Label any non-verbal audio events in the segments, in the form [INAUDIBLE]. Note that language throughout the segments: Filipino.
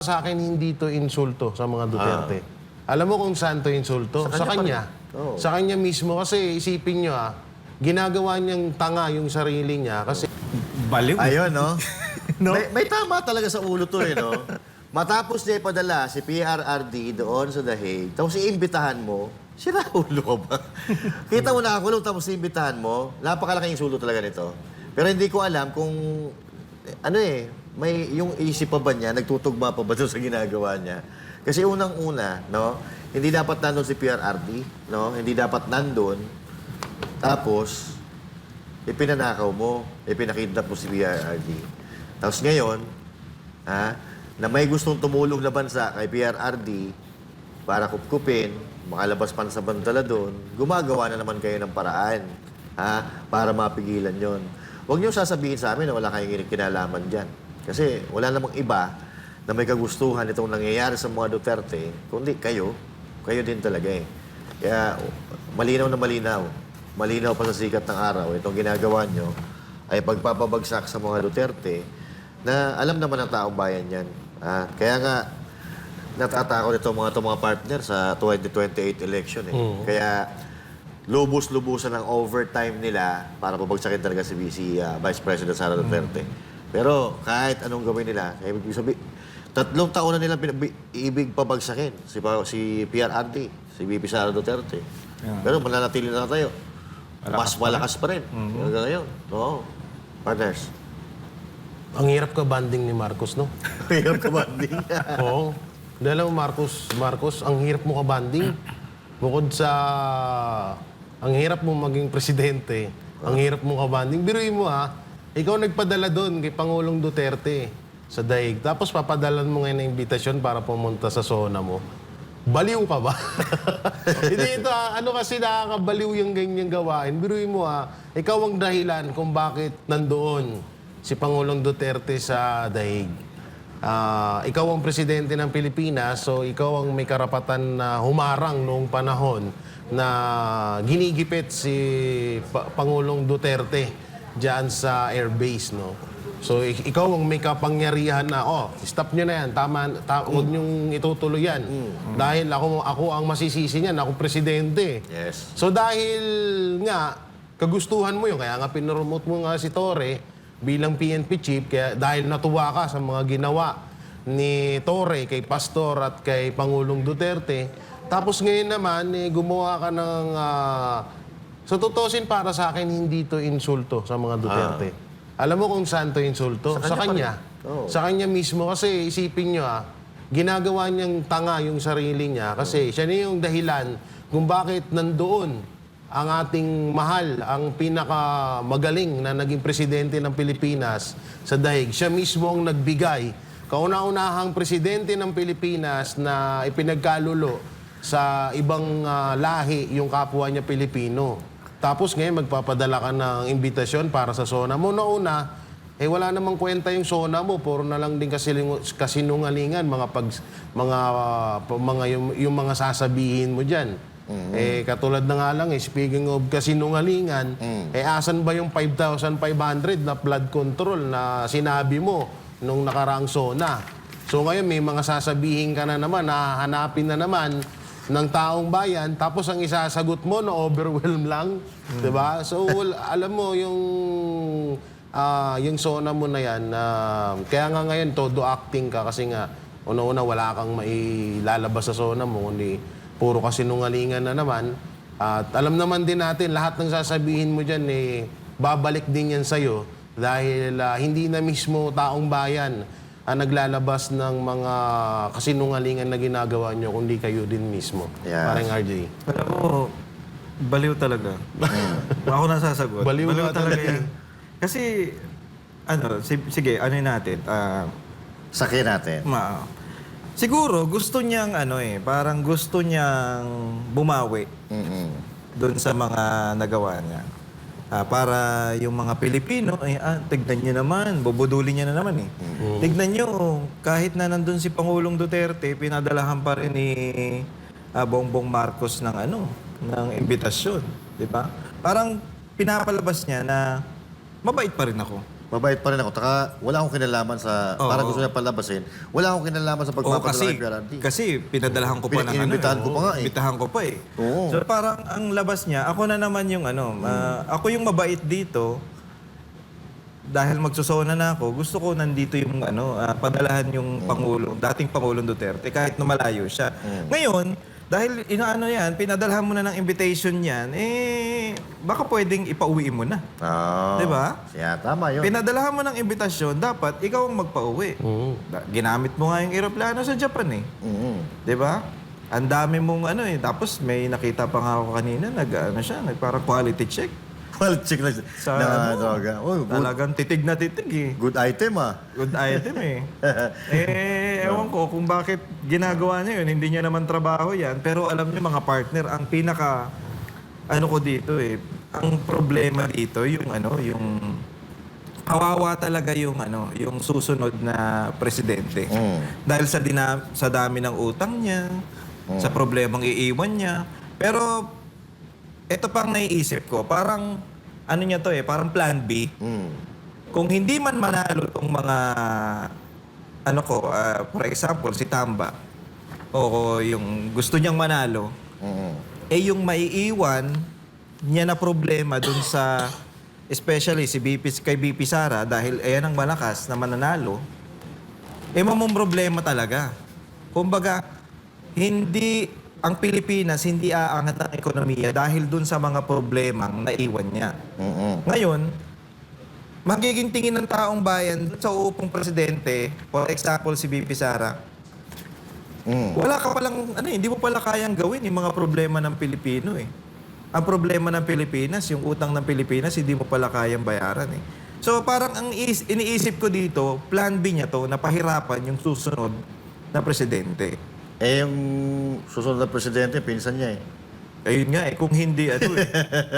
sa akin hindi to insulto sa mga Duterte. Alam mo kung saan to insulto? Sa kanya. Oo. Sa kanya mismo. Kasi isipin nyo ah, ginagawa niyang tanga yung sarili niya kasi Baliw. Ayun, no? [LAUGHS] may, may tama talaga sa ulo to, eh, no? Matapos niya ipadala si PRRD doon sa The Hague, tapos iimbitahan mo, sira [LAUGHS] ulo ka ba? Kita mo nakakulong tapos iimbitahan mo, napakalaking insulto talaga nito. Pero hindi ko alam kung, eh, ano eh, may yung isip pa ba niya, nagtutugma pa ba [LAUGHS] sa ginagawa niya? Kasi unang-una, no, hindi dapat nandun si PRRD, no? Hindi dapat nandun. Tapos, ipinanakaw mo, ipinakidnap mo si PRRD. Tapos ngayon, ha, na may gustong tumulong na bansa kay PRRD para kupkupin, makalabas pa sa bantala doon, gumagawa na naman kayo ng paraan ha, para mapigilan yon. Huwag niyo sasabihin sa amin na wala kayong kinalaman dyan. Kasi wala namang iba na may kagustuhan itong nangyayari sa mga Duterte, kundi kayo. Kayo din talaga eh. Kaya malinaw na malinaw, malinaw pa sa sikat ng araw, itong ginagawa nyo ay pagpapabagsak sa mga Duterte na alam naman ng taong bayan yan. Ah, kaya nga, natatakot itong mga, itong mga partner sa 2028 election. Eh. Kaya lubos-lubusan ang overtime nila para pabagsakin talaga si, si ah, Vice President Sara Duterte. Pero kahit anong gawin nila, eh, ibig sabi, tatlong taon na nilang pinab- ibig pabagsakin si, pa- si PRRD, si VP Sara Duterte. Pero mananatili na tayo. Mas malakas pa rin. Hanggang ngayon. Oo. Partners. ang hirap ka banding ni Marcos, no? [LAUGHS] Hirap ka ba? Hindi. [LAUGHS] Oo. Dahil alam mo, Marcos, Marcos, ang hirap mo kabanding. Bukod sa... Ang hirap mo maging presidente, ang hirap mo kabanding. Biruin mo ha, ikaw nagpadala doon kay Pangulong Duterte sa daig. Tapos papadalan mo ngayon ng imbitasyon para pumunta sa zona mo. Baliw ka ba? [LAUGHS] Hindi ito, ah, ano kasi nakakabaliw yung ganyang gawain. Biruin mo ha, ikaw ang dahilan kung bakit nandoon si Pangulong Duterte sa daig. Ah, ikaw ang presidente ng Pilipinas, so ikaw ang may karapatan na humarang noong panahon na ginigipit si Pa- Pangulong Duterte diyan sa airbase, no? So ik- ikaw ang may kapangyarihan na, oh, stop nyo na yan, tama, ta- huwag nyong itutuloy yan. Dahil ako, ako ang masisisi niyan, ako presidente. Yes. So dahil nga, kagustuhan mo yun, kaya nga pinromote mo nga si Torre bilang PNP chief, kaya dahil natuwa ka sa mga ginawa ni Torre kay Pastor at kay Pangulong Duterte, tapos ngayon naman, eh, gumawa ka ng... ah, sa tutusin para sa akin, hindi to insulto sa mga Duterte. Alam mo kung saan to insulto? Sa kanya. Oo. Sa kanya mismo. Kasi isipin nyo ah, ginagawa niyang tanga yung sarili niya kasi siya na yung dahilan kung bakit nandoon ang ating mahal, ang pinakamagaling na naging presidente ng Pilipinas sa dahig. Siya mismo ang nagbigay. Kauna-unahang presidente ng Pilipinas na ipinagkalulo sa ibang ah, lahi yung kapwa niya Pilipino. Tapos ngayon magpapadala ka ng imbitasyon para sa zona mo. Noona, eh wala namang kwenta yung zona mo, puro na lang din kasinungalingan mga pag mga pa- mga yung, yung mga sasabihin mo diyan. Eh katulad na nga lang eh, speaking of kasinungalingan, eh asan ba yung 5,500 na flood control na sinabi mo nung nakaraang zona? So ngayon may mga sasabihin ka na naman, hahanapin na naman ng taong bayan, tapos ang isasagot mo na overwhelm lang, 'di ba? So wal- alam mo yung ah, yung zona mo na yan, ah, kaya nga ngayon todo acting ka kasi nga una-una wala kang mailalabas sa zona mo, kundi puro kasinungalingan na naman. At alam naman din natin, lahat ng sasabihin mo dyan, eh, babalik din yan sa'yo dahil ah, hindi na mismo taong bayan ang naglalabas ng mga kasinungalingan na ginagawa nyo, kundi kayo din mismo. Yeah. Parang RJ. Alam mo, baliw talaga. Ako na sasagot. Baliw nga talaga yan. Kasi, ano, si- sige, ano yun natin? ah, Sakyan natin. ma siguro, gusto niyang, ano eh, parang gusto niyang bumawi Mm-mm. doon sa mga nagawa niya. Ah, para yung mga Pilipino, ay, ah, tignan niyo naman, bubudulin niya na naman eh. Tignan niyo, kahit na nandun si Pangulong Duterte, pinadalahan pa rin ni ah, Bongbong Marcos ng ano, ng imbitasyon, di ba? Parang pinapalabas niya na mabait pa rin ako. Mabait pa rin ako. Taka, wala akong kinalaman sa, Oo. para gusto niya palabasin, wala akong kinalaman sa Oo, pagpapadala kasi, kay PRRD. kasi pinadalahan ko pa ng ano. inimbitahan ko pa nga eh. Imbitahan ko pa eh. Oo. So parang ang labas niya, ako na naman yung ano, ah, ako yung mabait dito. Dahil magsusona na ako, gusto ko nandito yung ano, ah, padalahan yung Pangulo, dating Pangulong Duterte, kahit na malayo siya. Ngayon, dahil inaano yan, pinadalhan mo na ng invitation yan, eh, baka pwedeng ipauwi mo na. Ah, Di ba? Siya, tama yun. Pinadalahan mo ng imbitasyon, dapat ikaw ang magpauwi. Da- Ginamit mo nga yung eroplano sa Japan eh. Mm. 'Di ba? Ang dami mong ano eh. Tapos may nakita pa nga ako kanina, nag ano siya, nag parang quality check. Well, check na, Sa na ano, droga. Oh, good, Talagang titig na titig eh. good item ah. Good item eh. [LAUGHS] eh, ewan ko kung bakit ginagawa niya yun. Hindi niya naman trabaho yan. Pero alam niyo mga partner, ang pinaka, ano ko dito eh, ang problema dito, yung ano, yung kawawa talaga yung ano, yung susunod na presidente. Mm. Dahil sa dina, sa dami ng utang niya, sa problemang iiwan niya. Pero ito pang naiisip ko, parang ano niya to eh, parang plan B. Mm. Kung hindi man manalo tong mga ano ko, ah, for example, si Tamba o yung gusto niyang manalo, Mm. eh yung maiiwan niya na problema dun sa especially si BP, kay BP Sara dahil ayan ang malakas na mananalo, eh mamong problema talaga. Kumbaga, hindi ang Pilipinas hindi aangat ang ekonomiya dahil dun sa mga problemang naiwan niya. Mm-mm. Ngayon, magiging tingin ng taong bayan dun sa uupong presidente, for example si BP Sara, Mm. wala ka palang, ano eh, hindi mo pala kayang gawin yung mga problema ng Pilipino eh. Ang problema ng Pilipinas, yung utang ng Pilipinas, hindi mo pala kayang bayaran eh. So parang ang is- iniisip ko dito, plan B niya to, na pahirapan yung susunod na presidente. Eh, yung susunod na presidente, pinsan niya eh. Ayun nga eh, kung hindi, ano eh,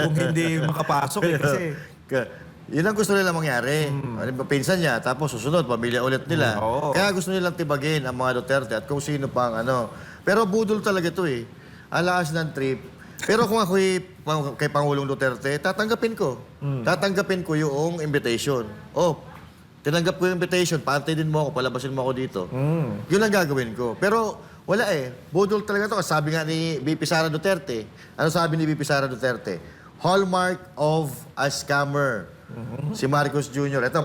kung hindi makapasok eh, kasi [LAUGHS] Ka- yun ang gusto nila mangyari. Ba, pinsan niya, tapos susunod, pamilya ulit nila. Mm, oo. Kaya gusto nilang tibagin ang mga Duterte at kung sino pang ano. Pero budol talaga to eh. Ang lakas ng trip. Pero kung ako kay Pangulong Duterte, tatanggapin ko. Mm. Tatanggapin ko yung invitation. Oh, tinanggap ko yung invitation, paantay din mo ako, palabasin mo ako dito. Mm. Yun ang gagawin ko. Pero wala eh. Budol talaga to. Sabi nga ni BP Sara Duterte. Ano sabi ni BP Sara Duterte? Hallmark of a scammer. Si Marcos Jr. Ito,